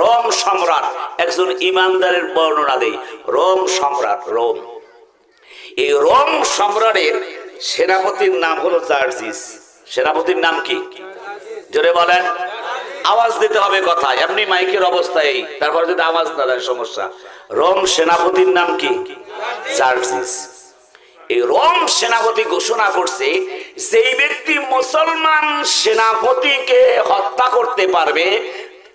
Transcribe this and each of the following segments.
Rome সম্রাট, একজন ইমানদারের বর্ণনা দেই, রোম সম্রাট, রোম। এই রোম সম্রাটের সেনাপতির নাম হলো জার্জিস। সেনাপতির নাম কি? জোরে বলেন। আওয়াজ দিতে হবে কথা এমনি মাইকের অবস্থায় তারপর যদি আওয়াজ না দেয় সমস্যা। রোম সেনাপতির নাম কি? জার্জিস। এই রোম সেনাপতি ঘোষণা করছে, যেই ব্যক্তি মুসলমান সেনাপতিকে হত্যা করতে পারবে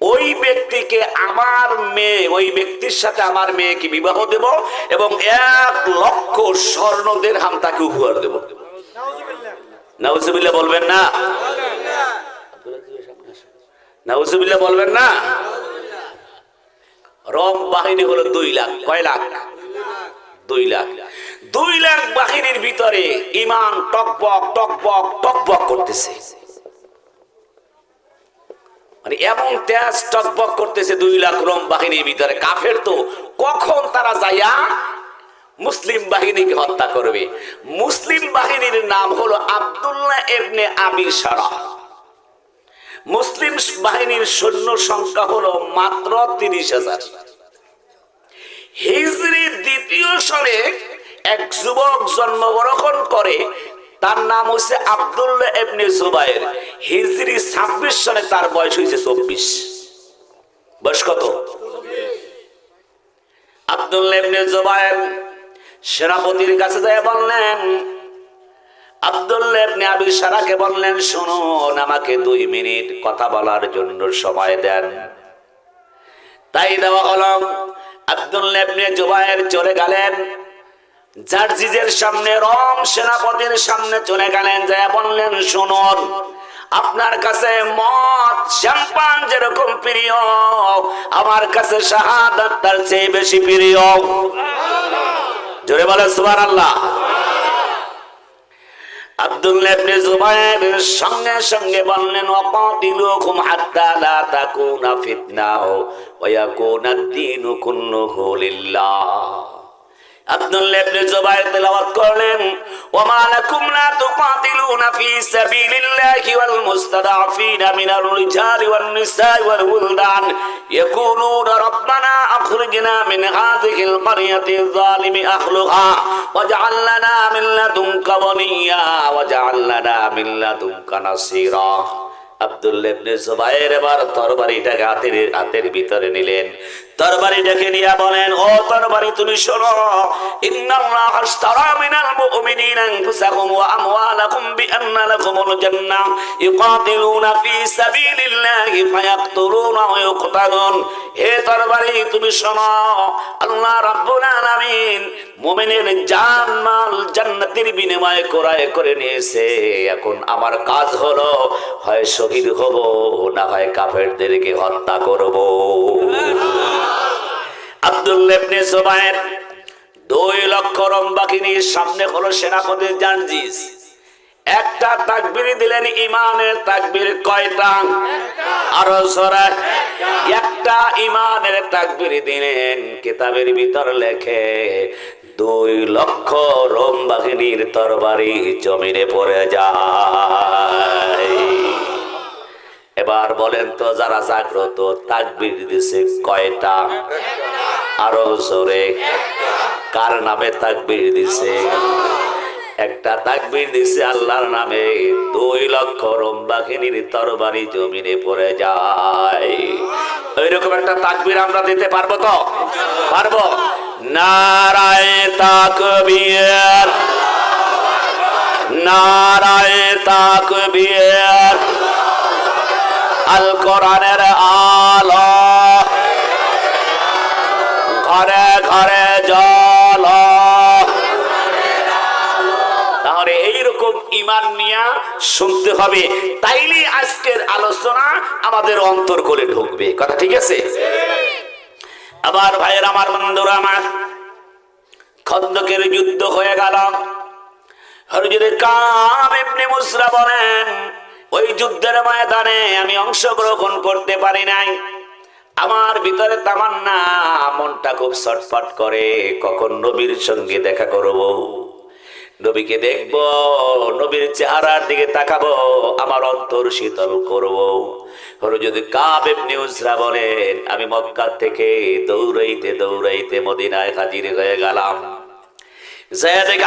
ওই ব্যক্তিকে আমার মেয়ে, ওই ব্যক্তির সাথে আমার মেয়েকে বিবাহ দেব এবং এক লক্ষ স্বর্ণদের হাম তাকে উপহার দেব। নাউজুবিল্লাহ বলবেন না? নাউজুবিল্লাহ বলবেন না? রোম বাহিনী হলো দুই লাখ। কয় লাখ? দুই লাখ। দুই লাখ বাহিনীর ভিতরে ইমান টকবক টকবক টকবক করতেছে। মানে এমন তেজ টকবক করতেছে দুই লাখ রোম বাহিনীর ভিতরে। কাফের তো কখন তারা যাইয়া মুসলিম বাহিনীকে হত্যা করবে? মুসলিম বাহিনীর নাম হলো আব্দুল্লাহ এবনে আবি সারা মুসলিম বাহিনীর সৈন্য সংখ্যা হলো মাত্র তিরিশ হাজার। হিজরি দ্বিতীয় সালে এক যুবক জন্মগ্রহণ করে তার নাম হচ্ছে আব্দুল্লাহ এবনে জুবাইর। হিজরি ছাব্বিশ সালে তার বয়স হয়েছে চব্বিশ। বয়স কত? আব্দুল্লাহ জুবাইর সেনাপতির কাছে যায় বললেন, আব্দুল্লাহ আবি সারাকে বললেন, শুনুন, আমাকে দুই মিনিট কথা বলার জন্য সময় দেন। তাই দেওয়া হলো, আব্দুল্লাহ জুবাইর চলে গেলেন। জার্জিজের সামনে, রম সেনাপতির সামনে চলে গেলেন যা বললেন, শুনুন, আপনার কাছে মদ, শ্যাম্পান যেরকম প্রিয়, আমার কাছে শাহাদাত তার চেয়ে বেশি প্রিয়। জোরে বলে, সুবহানাল্লাহ। আব্দুল্লাহ সঙ্গে সঙ্গে বললেন আব্দুল্লাহ ইবনে এবার তরবারিটাকে হাতের হাতের ভিতরে নিলেন। তরবারিটাকে নিয়ে বলেন, ও তরবারি, তুমি শোনো। ইন্নাল্লাহ আশতারা মিনাল মুমিনিনা আনফুসাহুম ওয়া আমওয়ালাহুম বিআন্না লাকুমুল জান্নাহ। ফি সাবিলিল্লাহি ওয়া হে তরবারি, তুমি শোনো। আল্লাহ রাব্বুল আলামিন মুমিনের জান মাল জান্নাতের বিনিময়ে ক্রয় করে নিয়েছে। এখন আমার কাজ হলো, হয় শহীদ হব, না হয় কাফেরদেরকে হত্যা করব। আব্দুল্লাহ দুই লক্ষ রম্বাকিনীর সামনে হলো জানজিস। একটা তাকবির দিলেন ইমানের তাকবির কয়টা? আরও সরা একটা ইমানের তাকবির দিলেন, কিতাবের ভিতর লেখে, দুই লক্ষ রোম বাহিনীর তরবারি জমিনে পড়ে যায়। এবার বলেন তো, যারা জাগ্রত, তাকবির দিছে কয়টা? আরও জোরে। কার নামে তাকবির দিছে? একটা তাকবির দিছে আল্লাহর নামে। দুই লক্ষ রোমবাখিনীর তরবারি জমিনে পড়ে যায়। ওইরকম একটা তাকবির আমরা দিতে পারব তো? পারব? নারায় তাকবীর। নারায় তাকবীর। আল কোরআনের আলো ঘরে ঘরে জল। তাহলে এইরকম ইমান নিয়া শুনতে হবে। তাইলে আজকের আলোচনা আমাদের অন্তর করে ঢুকবে। কথা ঠিক আছে? আবার ভাইয়ের, আমার বন্ধুরা, আমার খন্দকের যুদ্ধ হয়ে গেল। হরজুরে কাম ইবনে মুসরা বলেন, ওই যুদ্ধের ময়দানে আমি অংশগ্রহণ করতে পারি নাই। আমার ভিতরে তামান্না, মনটা খুব ছটফট করে। কখন নবীর সঙ্গে দেখা করব? নবীকে দেখব, নবীর চেহারার দিকে তাকাবো, আমার অন্তর শীতল করব। যদি কাবেব নিউজরা বলেন, আমি মক্কা থেকে দৌড়াইতে দৌড়াইতে মদিনায় হাজির হয়ে গেলাম।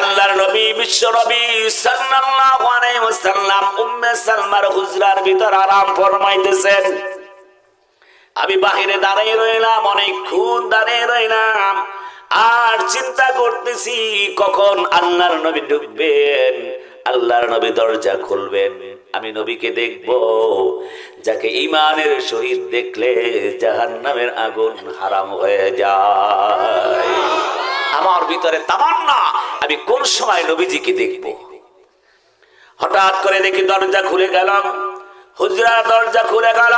আল্লাহর নবী নবী ভিতর আরাম ফরমাইতেছেন। আমি বাহিরে দাঁড়িয়ে রইলাম, অনেকক্ষণ দাঁড়িয়ে রইলাম। আর চিন্তা করতেছি, কখন আল্লাহর নবী ঢুকবেন, আল্লাহর নবী দরজা খুলবেন। আমি নবীকে দেখব, যাকে ইমানের শহীদ দেখলে জাহান্নামের আগুন হারাম হয়ে যায়। আমার ভিতরে তামান্না, আমি কোন সময় নবীজিকে দেখব? হঠাৎ করে দেখি দরজা খুলে গেলাম। হুজরা দরজা খুলে গেল,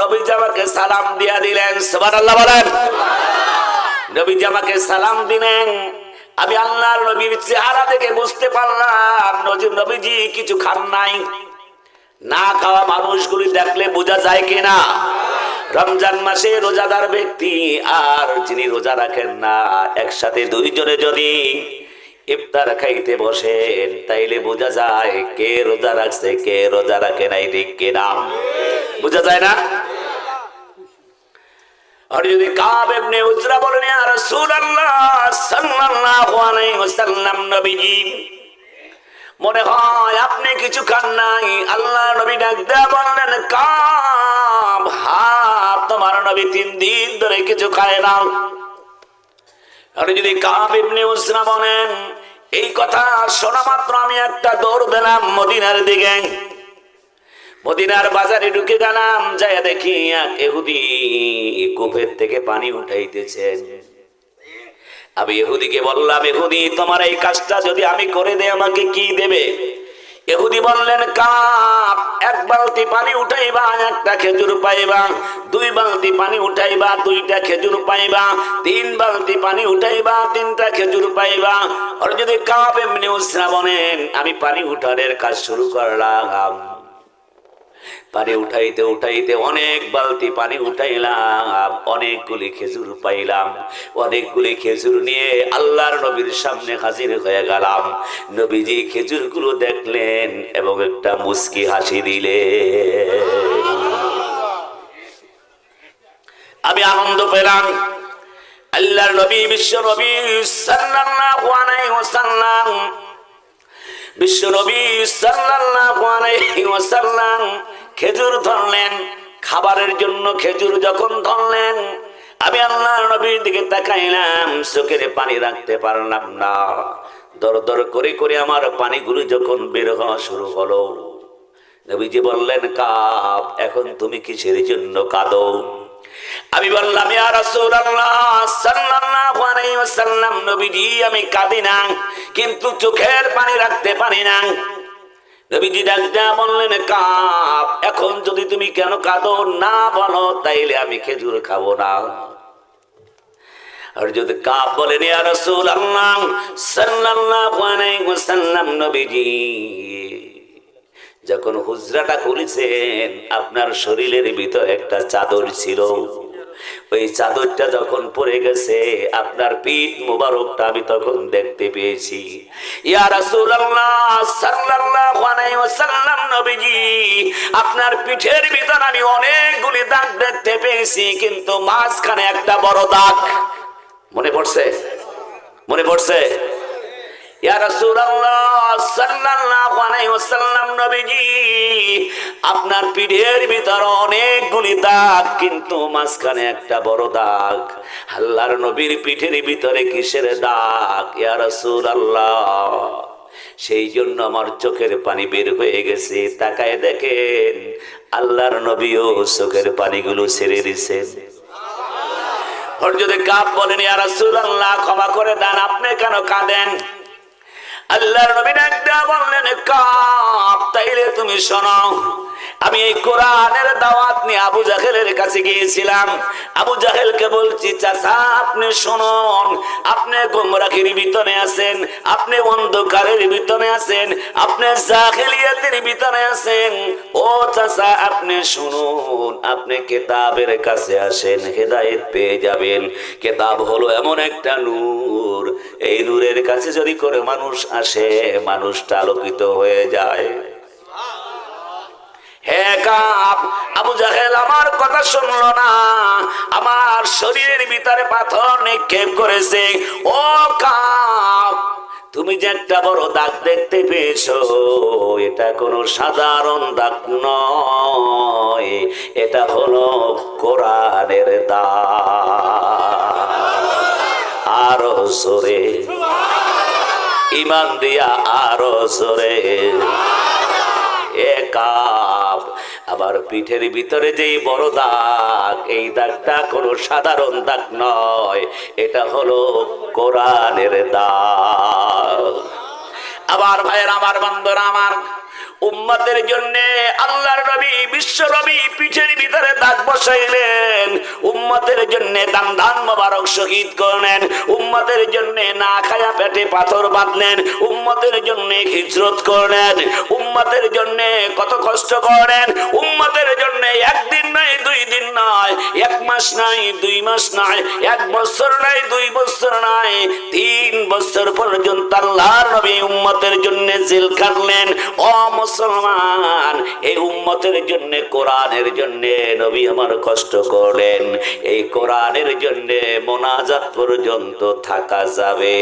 নবীজি আমাকে সালাম দিয়া দিলেন, সুবহানাল্লাহ বলেন। নবীজি আমাকে সালাম দিলেন, আমি আল্লাহর নবীর চেহারা দেখে বুঝতে পারলাম নবীজি কিছু খান নাই। না খাওয়া মানুষগুলি দেখলে বোঝা যায় কিনা? রমজান মাসে রোজাদার ব্যক্তি আর যিনি রোজা রাখেন না, একসাথে দুইজনে যদি ইফতার খাইতে বসেন, তাইলে বোঝা যায় কে রোজা রাখছে, কে রোজা রাখে নাই, ঠিক কিনা? বোঝা যায় না? আর যদি কাব এমনি উজরা বলেন, ইয়া রাসূলুল্লাহ সাল্লাল্লাহু নবীজি, মনে হয় আপনি কিছু খান নাই, আল্লাহ নবী ডাক বললেন, কাব হা তোমার নবী তিন দিন ধরে কিছু খায় না। আর যদি কাব ইবনে উসরা বলেন এই কথা শোনা মাত্র আমি একটা দৌড় পেলাম মদিনার দিকে। মদিনার বাজারে ঢুকে গেলাম যাই দেখি এক এহুদি কূপের থেকে পানি উঠাইতেছে। আমি এহুদিকে বললাম, এহুদি, তোমার এই কাজটা যদি আমি করে দেই, আমাকে কি দেবে? এহুদি বললেন, কাপ। এক বালতি পানি উঠাইবা, একটা খেজুর পাইবা, দুই বালতি পানি উঠাইবা, দুইটা খেজুর পাইবা, তিন বালতি পানি উঠাইবা, তিনটা খেজুর পাইবা। আর যদি কাপ এমনি বলেন আমি পানি উঠানের কাজ শুরু করলাম। পানি উঠাইতে উঠাইতে অনেক বালতি পানি উঠাইলাম, অনেকগুলি খেজুর পাইলাম, অনেকগুলি খেজুর নিয়ে আল্লাহর নবীর সামনে হাজির হয়ে গেলাম। নবীজি খেজুরগুলো দেখলেন এবং একটা মুস্কি হাসি দিলে আমি আনন্দ পেলাম। আল্লাহর নবী বিশ্ব নবী সাল্লাল্লাহু আলাইহি ওয়াসাল্লাম, বিশ্ব নবী সাল্লাল্লাহু আলাইহি ওয়াসাল্লাম খেজুর ধরলেন, খাবারের জন্য খেজুর যখন ধরলেন, আমি আল্লাহর নবীর দিকে তাকাইলাম, চোখের পানি রাখতে পারলাম না। দর দর করে করে আমার পানিগুলো যখন বের হওয়া শুরু হলো, নবীজি বললেন, কাপ, এখন তুমি কিসের জন্য কাঁদো? আমি বললাম, ইয়া নবীজি, আমি কাঁদি না, কিন্তু চোখের পানি রাখতে পারি না। নবীজি ডাকটা বললেন, কাপ কেন কাঁদো? না বলো, তাইলে আমি খেজুর খাব না। আর যদি নবীজি। যখন হুজরাটা খুলেছেন, আপনার শরীরের ভিতর একটা চাদর ছিল। ওই চাদরটা যখন পড়ে গেছে, আপনার পিঠ মোবারকটা আমি তখন দেখতে পেয়েছি। আপনার পিঠের ভিতর আমি অনেকগুলি দাগ দেখতে পেয়েছি, কিন্তু মাঝখানে একটা বড় দাগ। মনে পড়ছে? মনে পড়ছে? আপনার পিঠের ভিতর অনেকগুলি দাগ, কিন্তু মাঝখানে একটা বড় দাগ। আল্লাহর নবীর পিঠের ভিতরে কিসের দাগ? ইয়া রাসূলুল্লাহ, সেই জন্য আমার চোখের পানি বের হয়ে গেছে। তাকায় দেখেন, আল্লাহর নবীও চোখের পানিগুলো ছেড়ে ওর যদি কাপ বলেন, ইয়া রাসূলুল্লাহ, ক্ষমা করে দেন, আপনি কেন কাঁদেন? আল্লাহর নবীন একটা বললেন কাপ তাইলে তুমি শোনো আমি এই কোরআনের দাওয়াত নিয়ে আবু জাহেলের কাছে গিয়েছিলাম। আবু জাহেলকে বলছি, চাচা, আপনি শুনুন। আপনি গোমরাখির ভিতরে আছেন, আপনি অন্ধকারের ভিতরে আছেন, আপনি জাহেলিয়াতের ভিতরে আছেন। ও চাচা, আপনি শুনুন, আপনি কেতাবের কাছে আসেন, হেদায়েত পেয়ে যাবেন। কেতাব হলো এমন একটা নূর। এই নূরের কাছে যদি করে মানুষ আসে, মানুষটা আলোকিত হয়ে যায়। আবু জাহেল আমার কথা শুনলো না। আমার শরীরের ভিতরে পাথর নিক্ষেপ করেছে। তুমি যে একটা বড় দাগ দেখতে পেয়েছ, এটা কোনো সাধারণ দাগ নয়। এটা হলো কোরআনের দাগ। আরও ইমান দিয়া আরও সরে একাপ আবার পিঠের ভিতরে যেই বড় দাগ, এই দাগটা কোনো সাধারণ দাগ নয়, এটা হলো কোরআনের দাগ। আবার ভাইয়ের, আমার বন্ধুরা, আমার উম্মতের জন্য আল্লাহর নবী, বিশ্ব নবী পিঠের ভিতরে দাগ বসাইলেন। উম্মতের জন্য দান দান মোবারক শহীদ করলেন। উম্মতের জন্য না খায়া পেটে পাথর বাঁধলেন। উম্মতের জন্য হিজরত করলেন। উম্মতের জন্য কত কষ্ট করেন উম্মতের জন্য একদিন নয়, দুই দিন নয়, এক মাস নয়, দুই মাস নয়, এক বছর নয়, দুই বছর নয়, তিন বছর পর্যন্ত আল্লাহর নবী উম্মতের জন্য জেল কাটলেন। ও মুসলমান। এই উম্মতের জন্য, কোরআনের জন্য নবী আমার কষ্ট করলেন। এই কোরআনের জন্য মোনাজাত পর্যন্ত থাকা যাবে।